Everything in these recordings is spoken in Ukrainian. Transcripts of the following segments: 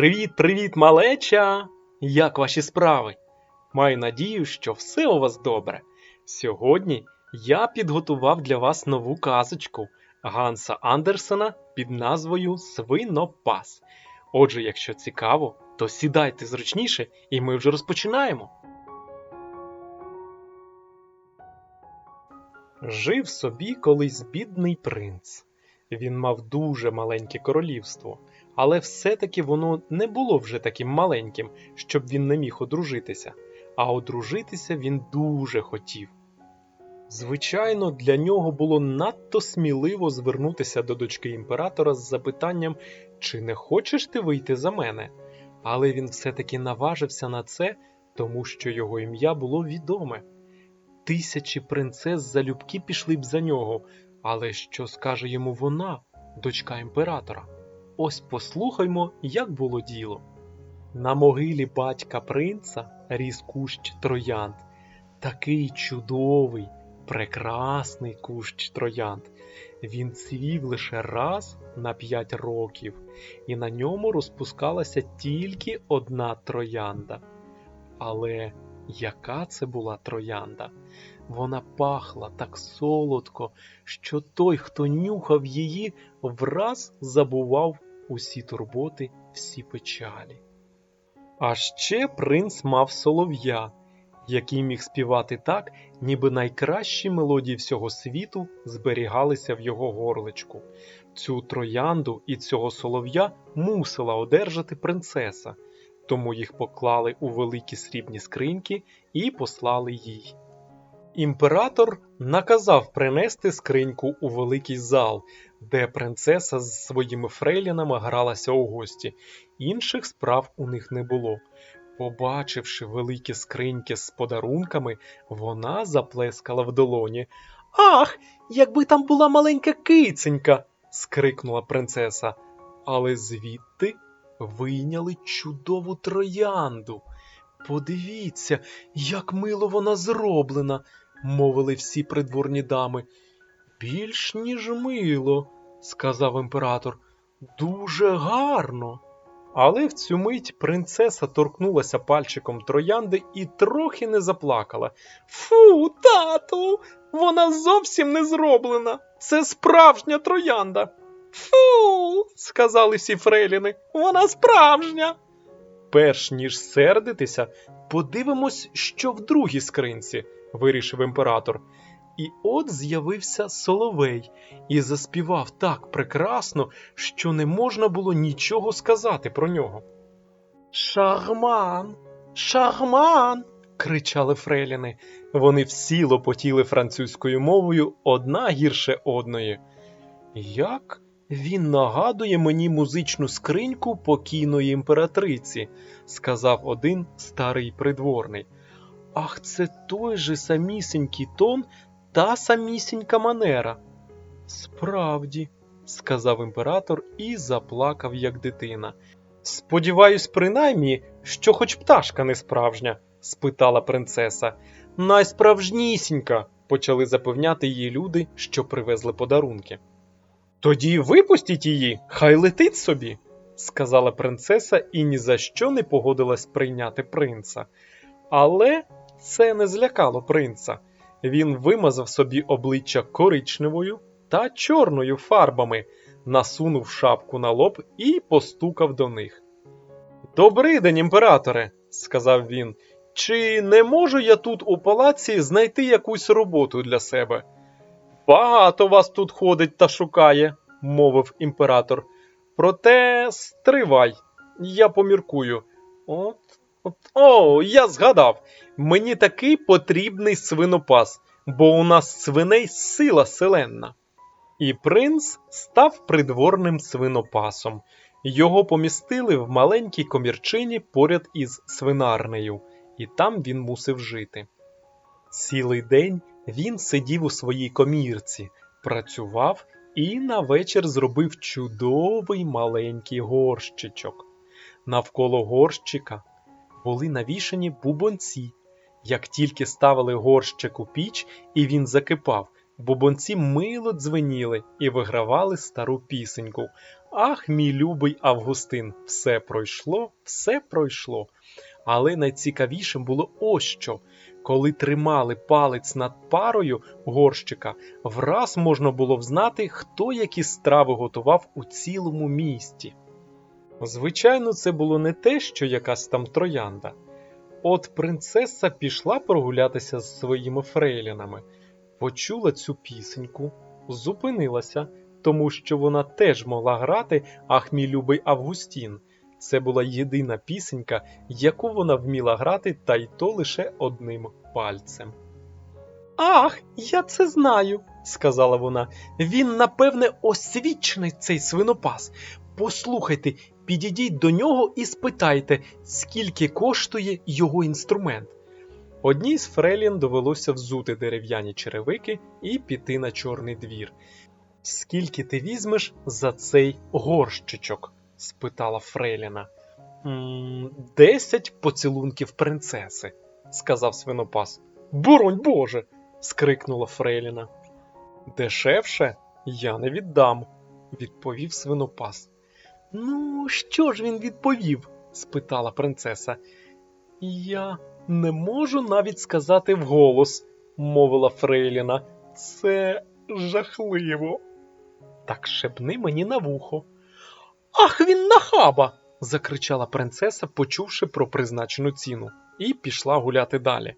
Привіт, привіт, малеча! Як ваші справи? Маю надію, що все у вас добре. Сьогодні я підготував для вас нову казочку Ганса Андерсена під назвою Свинопас. Отже, якщо цікаво, то сідайте зручніше і ми вже розпочинаємо. Жив собі колись бідний принц. Він мав дуже маленьке королівство, але все-таки воно не було вже таким маленьким, щоб він не міг одружитися, а одружитися він дуже хотів. Звичайно, для нього було надто сміливо звернутися до дочки імператора з запитанням, чи не хочеш ти вийти за мене? Але він все-таки наважився на це, тому що його ім'я було відоме. Тисячі принцес залюбки пішли б за нього, але що скаже йому вона, дочка імператора? Ось послухаймо, як було діло. На могилі батька принца ріс кущ троянд, такий чудовий, прекрасний кущ троянд. Він цвів лише раз на п'ять років, і на ньому розпускалася тільки одна троянда. Але яка це була троянда? Вона пахла так солодко, що той, хто нюхав її, враз забував усі турботи, всі печалі. А ще принц мав солов'я, який міг співати так, ніби найкращі мелодії всього світу зберігалися в його горличку. Цю троянду і цього солов'я мусила одержати принцеса, тому їх поклали у великі срібні скриньки і послали їй. Імператор наказав принести скриньку у великий зал, де принцеса з своїми фрейлінами гралася у гості. Інших справ у них не було. Побачивши великі скриньки з подарунками, вона заплескала в долоні. Ах, якби там була маленька киценька. скрикнула принцеса. Але звідти вийняли чудову троянду. Подивіться, як мило вона зроблена, мовили всі придворні дами. Більш ніж мило, сказав імператор. Дуже гарно. Але в цю мить принцеса торкнулася пальчиком троянди і трохи не заплакала. Фу, тату, вона зовсім не зроблена. Це справжня троянда. Фу, сказали всі фрейліни, вона справжня. Перш ніж сердитися, подивимось, що в другій скринці, вирішив імператор. І от з'явився соловей і заспівав так прекрасно, що не можна було нічого сказати про нього. Шарман, шарман. кричали фрейліни. Вони всі лопотіли французькою мовою одна гірше одної. Як він нагадує мені музичну скриньку покійної імператриці, сказав один старий придворний. Ах, це той же самісінький тон та самісінька манера. Справді, сказав імператор і заплакав, як дитина. Сподіваюсь, принаймні, що хоч пташка не справжня? спитала принцеса. Найсправжнісінька, почали запевняти її люди, що привезли подарунки. Тоді випустіть її, хай летить собі, сказала принцеса і ні за що не погодилась прийняти принца. Але це не злякало принца. Він вимазав собі обличчя коричневою та чорною фарбами, насунув шапку на лоб і постукав до них. Добрий день, імператоре, сказав він. Чи не можу я тут у палаці знайти якусь роботу для себе? Багато вас тут ходить та шукає, мовив імператор. Проте стривай, я поміркую. От, о, я згадав. Мені такий потрібний свинопас, бо у нас свиней сила селенна. І принц став придворним свинопасом. Його помістили в маленькій комірчині поряд із свинарнею, і там він мусив жити. Цілий день він сидів у своїй комірці, працював і на вечір зробив чудовий маленький горщичок. Навколо горщика були навішані бубонці. Як тільки ставили горщик у піч і він закипав, Бубонці мило дзвеніли і вигравали стару пісеньку. Ах, мій любий Августин, все пройшло, все пройшло. Але найцікавішим було ось що. Коли тримали палець над парою горщика, враз можна було взнати, хто які страви готував у цілому місті. Звичайно, це було не те, що якась там троянда. От принцеса пішла прогулятися з своїми фрейлінами, почула цю пісеньку, зупинилася, тому що вона теж могла грати Ах, мій любий Августін. Це була єдина пісенька, яку вона вміла грати, та й то лише одним пальцем. Ах, я це знаю, сказала вона. Він, напевне, освічений цей свинопас. Послухайте, підійдіть до нього і спитайте, скільки коштує його інструмент. Одній з Фрелін довелося взути дерев'яні черевики і піти на чорний двір. Скільки ти візьмеш за цей горщичок? спитала Фрейліна. «М, Десять поцілунків принцеси, сказав свинопас. Боронь Боже. скрикнула Фрейліна. Дешевше я не віддам, відповів свинопас. Ну, що ж він відповів? спитала принцеса. Я не можу навіть сказати вголос, мовила Фрейліна. Це жахливо. Так шепни мені на вухо. Ах, він нахаба. закричала принцеса, почувши про призначену ціну, і пішла гуляти далі.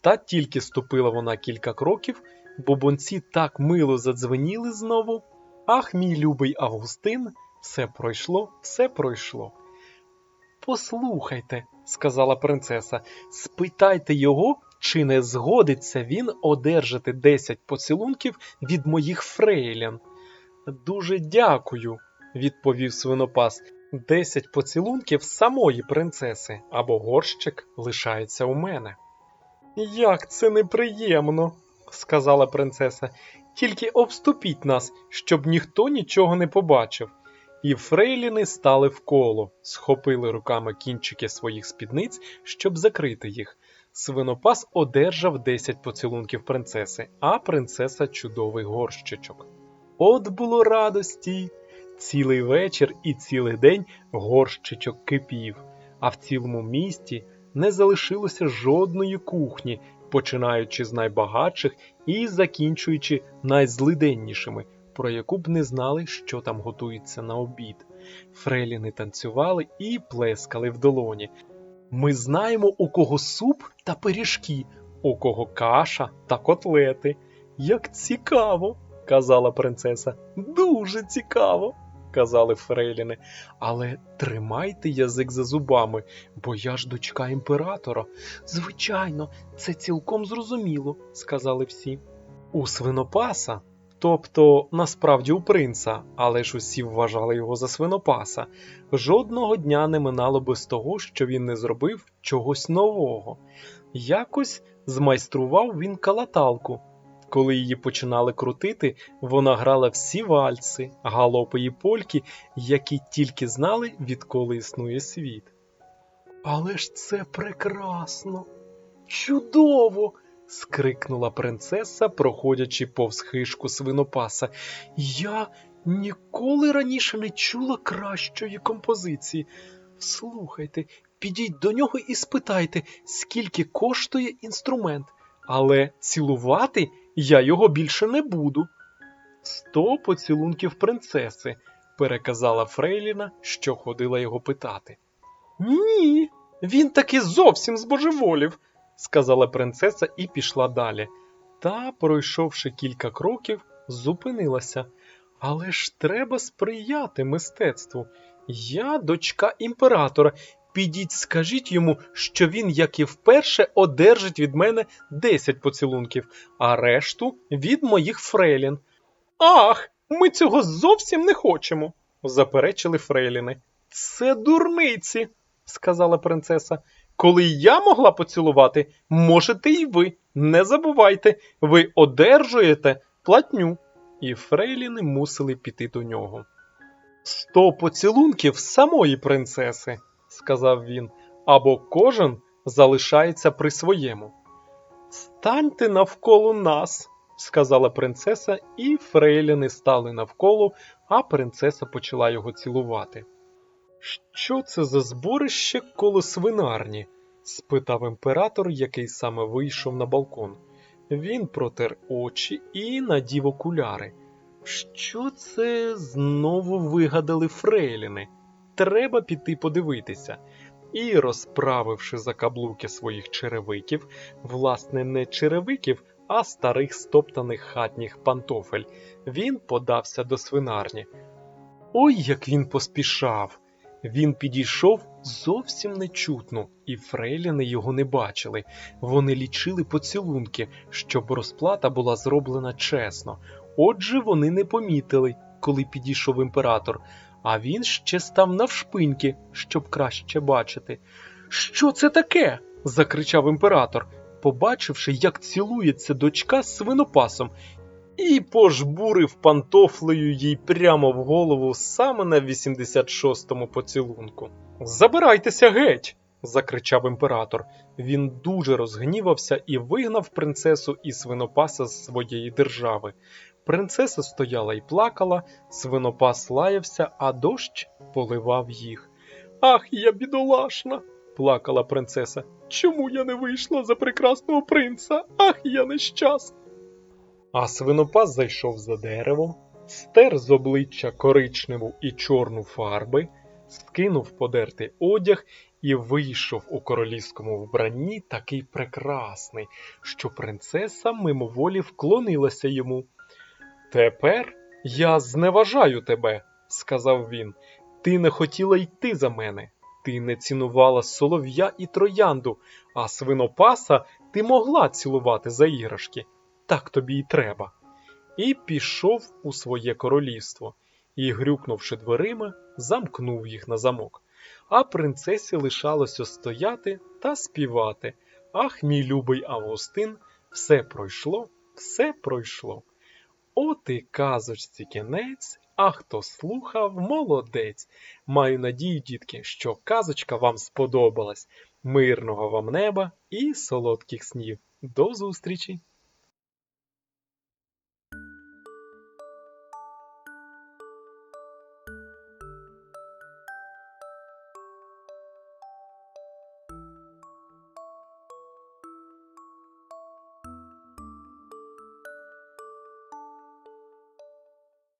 Та тільки ступила вона кілька кроків, бубонці так мило задзвеніли знову. Ах, мій любий Августин, все пройшло, все пройшло. Послухайте, сказала принцеса, спитайте його, чи не згодиться він одержати десять поцілунків від моїх фрейлін. Дуже дякую, відповів свинопас. Десять поцілунків самої принцеси, або горщик лишається у мене. Як це неприємно, сказала принцеса. Тільки обступіть нас, щоб ніхто нічого не побачив. І фрейліни стали в коло, схопили руками кінчики своїх спідниць, щоб закрити їх. Свинопас одержав десять поцілунків принцеси, а принцеса чудовий горщичок. От було радості! Цілий вечір і цілий день горщичок кипів, а в цілому місті не залишилося жодної кухні, починаючи з найбагатших і закінчуючи найзлиденнішими, про яку б не знали, що там готується на обід. Фреліни танцювали і плескали в долоні. Ми знаємо, у кого суп та пиріжки, у кого каша та котлети. Як цікаво, казала принцеса. Дуже цікаво, казали фрейліни. Але тримайте язик за зубами, бо я ж дочка імператора. Звичайно, це цілком зрозуміло, сказали всі. У свинопаса, тобто насправді у принца, але ж усі вважали його за свинопаса, жодного дня не минало без того, що він не зробив чогось нового. Якось змайстрував він калаталку. Коли її починали крутити, вона грала всі вальси, галопи і польки, які тільки знали, відколи існує світ. Але ж це прекрасно, чудово! Скрикнула принцеса, проходячи повз хишку свинопаса. Я ніколи раніше не чула кращої композиції. Слухайте, підіть до нього і спитайте, скільки коштує інструмент, але цілувати я його більше не буду. Сто поцілунків принцеси, переказала Фрейліна, що ходила його питати. Ні, він таки зовсім збожеволів, сказала принцеса і пішла далі. Та, пройшовши кілька кроків, зупинилася. Але ж треба сприяти мистецтву. Я дочка імператора. Підіть, скажіть йому, що він, як і вперше, одержить від мене десять поцілунків, а решту від моїх фрейлін. Ах, ми цього зовсім не хочемо, заперечили фрейліни. Це дурниці, сказала принцеса. Коли я могла поцілувати, можете і ви. Не забувайте, ви одержуєте платню. І фрейліни мусили піти до нього. Сто поцілунків самої принцеси, сказав він, або кожен залишається при своєму. Станьте навколо нас, сказала принцеса, і фрейліни стали навколо, а принцеса почала його цілувати. Що це за зборище коло свинарні? спитав імператор, який саме вийшов на балкон. Він протер очі і надів окуляри. Що це знову вигадали фрейліни? Треба піти подивитися. І, розправивши закаблуки своїх черевиків, власне, не черевиків, а старих стоптаних хатніх пантофель, він подався до свинарні. Ой, як він поспішав! Він підійшов зовсім нечутно, і фрейліни його не бачили. Вони лічили поцілунки, щоб розплата була зроблена чесно. Отже, вони не помітили, коли підійшов імператор, а він ще став навшпиньки, щоб краще бачити. Що це таке? закричав імператор, побачивши, як цілується дочка з свинопасом, і пожбурив пантофлею їй прямо в голову саме на 86-му поцілунку. Забирайтеся геть! закричав імператор. Він дуже розгнівався і вигнав принцесу і свинопаса з своєї держави. Принцеса стояла і плакала, свинопас лаявся, а дощ поливав їх. Ах, я бідолашна! плакала принцеса. Чому я не вийшла за прекрасного принца? Ах, я нещасна! А свинопас зайшов за дерево, стер з обличчя коричневу і чорну фарби, скинув подертий одяг і вийшов у королівському вбранні такий прекрасний, що принцеса мимоволі вклонилася йому. Тепер я зневажаю тебе, сказав він. Ти не хотіла йти за мене. Ти не цінувала солов'я і троянду, а свинопаса ти могла цілувати за іграшки. Так тобі й треба. І пішов у своє королівство, і, грюкнувши дверима, замкнув їх на замок. А принцесі лишалося стояти та співати. Ах, мій любий Августин, все пройшло, все пройшло. От і казочці кінець, а хто слухав, молодець. Маю надію, дітки, що казочка вам сподобалась. Мирного вам неба і солодких снів. До зустрічі!